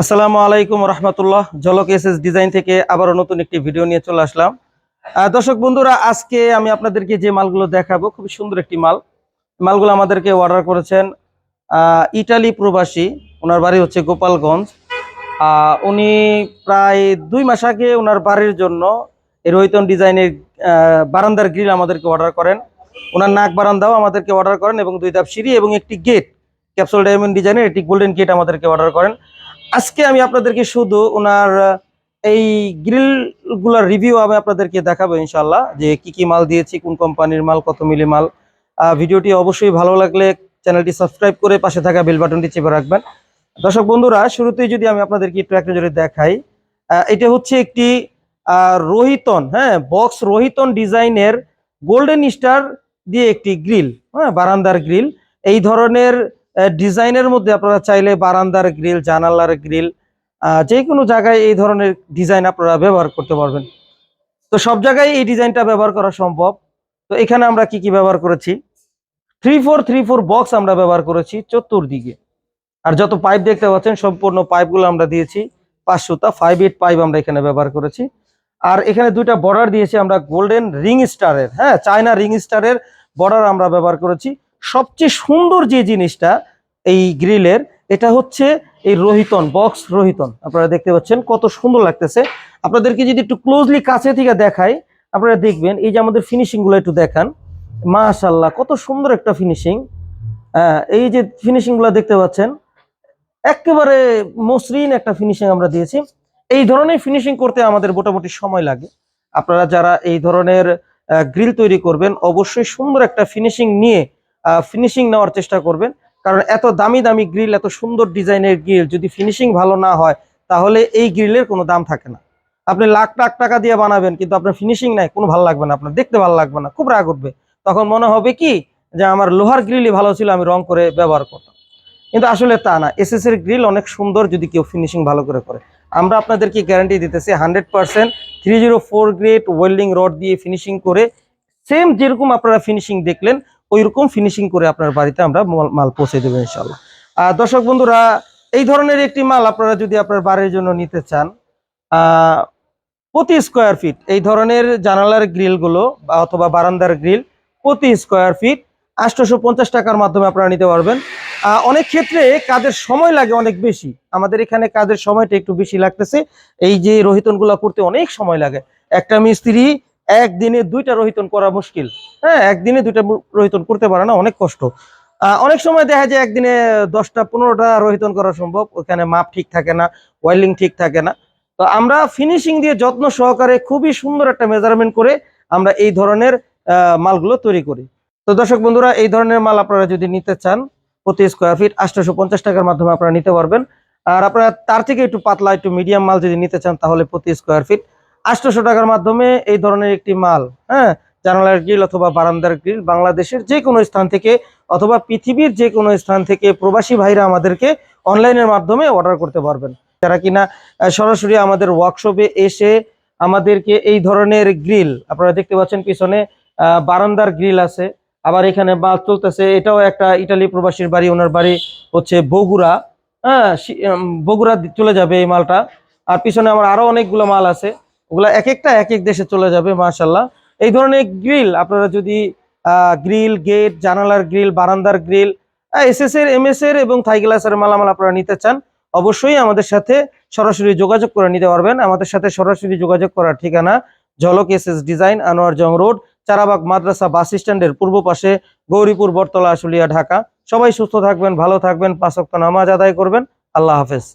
আসসালামু আলাইকুম রহমতুল্লাহ। জলক S design থেকে আবারও নতুন একটি ভিডিও নিয়ে চলে আসলাম। দর্শক বন্ধুরা, আজকে আমি আপনাদেরকে যে মালগুলো দেখাবো খুব সুন্দর একটি মাল। মালগুলো আমাদেরকে অর্ডার করেছেন ইটালি প্রবাসী। ওনার বাড়ি হচ্ছে গোপালগঞ্জ। উনি প্রায় দুই মাস আগে ওনার বাড়ির জন্য এই রোহিতন ডিজাইনের বারান্দার গ্রিল আমাদেরকে অর্ডার করেন। ওনার নাক বারান্দাও আমাদেরকে অর্ডার করেন এবং দুই ধাপ সিঁড়ি এবং একটি গেট ক্যাপসুল ডায়মন্ড ডিজাইনের একটি গোল্ডেন গেট আমাদেরকে অর্ডার করেন। আজকে আমি আপনাদেরকে শুধু ওনার এই গ্রিলগুলার রিভিউ আমি আপনাদেরকে দেখাবো ইনশাল্লাহ যে কি কি মাল দিয়েছি, কোন কোম্পানির মাল, কত মিলি মাল। ভিডিওটি অবশ্যই ভালো লাগলে চ্যানেলটি সাবস্ক্রাইব করে পাশে থাকা বেল বাটনটি চেপে রাখবেন। দর্শক বন্ধুরা, শুরুতেই যদি আমি আপনাদেরকে একটু একটা জোরে দেখাই এটা হচ্ছে একটি রোহিতন হ্যাঁ বক্স রোহিতন ডিজাইনের গোল্ডেন স্টার দিয়ে একটি গ্রিল হ্যাঁ বারান্দার গ্রিল। এই ধরনের ডিজাইনের মধ্যে আপনারা চাইলে বারান্দার গ্রিল, জানালার গ্রিল যে কোনো জায়গায় এই ধরনের ডিজাইন আপনারা ব্যবহার করতে পারবেন। তো সব জায়গায় এই ডিজাইনটা ব্যবহার করা সম্ভব। তো এখানে আমরা কি কি ব্যবহার করেছি? Three four three four box আমরা ব্যবহার করেছি চতুর্দিকে। আর যত পাইপ দেখতে পাচ্ছেন, সম্পূর্ণ পাইপগুলো আমরা দিয়েছি। পাঁচ সুতা ফাইভ এইট পাইপ আমরা এখানে ব্যবহার করেছি। আর এখানে দুইটা বর্ডার দিয়েছি আমরা গোল্ডেন রিং স্টারের হ্যাঁ চায়না রিং স্টারের বর্ডার আমরা ব্যবহার করেছি। সবচেয়ে সুন্দর যে জিনিসটা এই গ্রিলের, এটা হচ্ছে এই রোহিতন, বক্স রোহিতন। আপনারা দেখতে পাচ্ছেন কত সুন্দর লাগতেছে। আপনাদেরকে যদি একটু ক্লোজলি কাছে থেকে দেখাই, আপনারা দেখবেন এই যে আমাদের ফিনিশিংগুলো একটু দেখান। মাশাল্লাহ কত সুন্দর একটা ফিনিশিং এই যে ফিনিশিংগুলো দেখতে পাচ্ছেন, একেবারে মসৃণ একটা ফিনিশিং আমরা দিয়েছি। এই ধরনের ফিনিশিং করতে আমাদের মোটামুটি সময় লাগে। আপনারা যারা এই ধরনের গ্রিল তৈরি করবেন, অবশ্যই সুন্দর একটা ফিনিশিং নিয়ে ফিনিশিং নেওয়ার চেষ্টা করবেন। কারণ এত দামি দামি গ্রিল, এত সুন্দর ডিজাইনের গ্রিল যদি ফিনিশিং ভালো না হয়, তাহলে এই গ্রিলের কোনো দাম থাকে না। আপনি লাখ লাখ টাকা দিয়ে বানাবেন, কিন্তু আপনার ফিনিশিং নাই, কোনো ভালো লাগবে না, আপনার দেখতে ভালো লাগবে না, খুব রাগ উঠবে। তখন মনে হবে কি যে আমার লোহার গ্রিলই ভালো ছিল, আমি রং করে ব্যবহার করতাম। কিন্তু আসলে তা না এসএস এর গ্রিল অনেক সুন্দর যদি কেউ ফিনিশিং ভালো করে করে। আমরা আপনাদেরকে গ্যারান্টি দিতেছি hundred percent three zero four grade welding rod দিয়ে ফিনিশিং করে সেম যেরকম আপনারা ফিনিশিং দেখলেন ওইরকম ফিনিশিং করে আপনার বাড়িতে আমরা মাল- পৌঁছে দেবো ইনশাল্লাহ। আর দর্শক বন্ধুরা, এই ধরনের একটি মাল আপনারা যদি আপনার বাড়ির জন্য নিতে চান প্রতি স্কোয়ার ফিট এই ধরনের জানালার গ্রিলগুলো অথবা বারান্দার গ্রিল প্রতি স্কোয়ার ফিট আটশোশো টাকার মাধ্যমে আপনারা নিতে পারবেন। অনেক ক্ষেত্রে কাজের সময় লাগে অনেক বেশি। আমাদের এখানে কাজের সময়টা একটু বেশি লাগতেছে। এই যে রোহিতনগুলো করতে অনেক সময় লাগে। একটা মিস্ত্রি একদিনে দুইটা রোহিতন করা মুশকিল। হ্যাঁ একদিনে দুইটা রোহিতন করতে পারে না, অনেক কষ্ট। অনেক সময় দেখা যায় একদিনে দশটা, পনেরোটা রোহিতন করা সম্ভব, ওখানে মাপ ঠিক থাকে না, ওয়েল্ডিং ঠিক থাকে না। তো আমরা ফিনিশিং দিয়ে যত্ন সহকারে খুবই সুন্দর একটা মেজারমেন্ট করে আমরা এই ধরনের মালগুলো তৈরি করি। তো দর্শক বন্ধুরা, এই ধরনের মাল আপনারা যদি নিতে চান, প্রতি স্কোয়ার ফিট আটশোশো পঞ্চাশ টাকার মাধ্যমে আপনারা নিতে পারবেন। আর আপনারা তার থেকে একটু পাতলা, একটু মিডিয়াম মাল যদি নিতে চান, তাহলে প্রতি স্কোয়ার ফিট আটশোশো টাকার মাধ্যমে এই ধরনের একটি মাল হ্যাঁ জানালার গ্রিল অথবা বারান্দার গ্রিল বাংলাদেশের যে কোনো স্থান থেকে অথবা পৃথিবীর যে কোনো স্থান থেকে প্রবাসী ভাইরা আমাদেরকে অনলাইনের মাধ্যমে অর্ডার করতে পারবেন। যারা কিনা সরাসরি আমাদের ওয়ার্কশপে এসে আমাদেরকে এই ধরনের গ্রিল, আপনারা দেখতে পাচ্ছেন পিছনে বারান্দার গ্রিল আছে। আবার এখানে মাল চলতেছে, এটাও একটা ইটালি প্রবাসীর বাড়ি, ওনার বাড়ি হচ্ছে বগুড়া। হ্যাঁ বগুড়া চলে যাবে এই মালটা। আর পিছনে আমার আরও অনেকগুলো মাল আছে। ওগুলা এক একটা এক এক দেশে চলে যাবে মাশাল্লাহ এই ধরনের গ্রিল আপনারা যদি গ্রিল গেট জানালার গ্রিল বারান্দার গ্রিল এস এর এম এর এবং থাই গ্লাসের মালামাল আপনারা নিতে চান, অবশ্যই আমাদের সাথে সরাসরি যোগাযোগ করে নিতে পারবেন। আমাদের সাথে সরাসরি যোগাযোগ করার ঠিকানা Jhalak S S design Anwar Jung road Charabag মাদ্রাসা বাস স্ট্যান্ডের পূর্ব পাশে, গৌরীপুর, বটতলা, আশুলিয়া, ঢাকা। সবাই সুস্থ থাকবেন, ভালো থাকবেন, পাঁচ ওয়াক্ত নামাজ আদায় করবেন। আল্লাহ হাফেজ।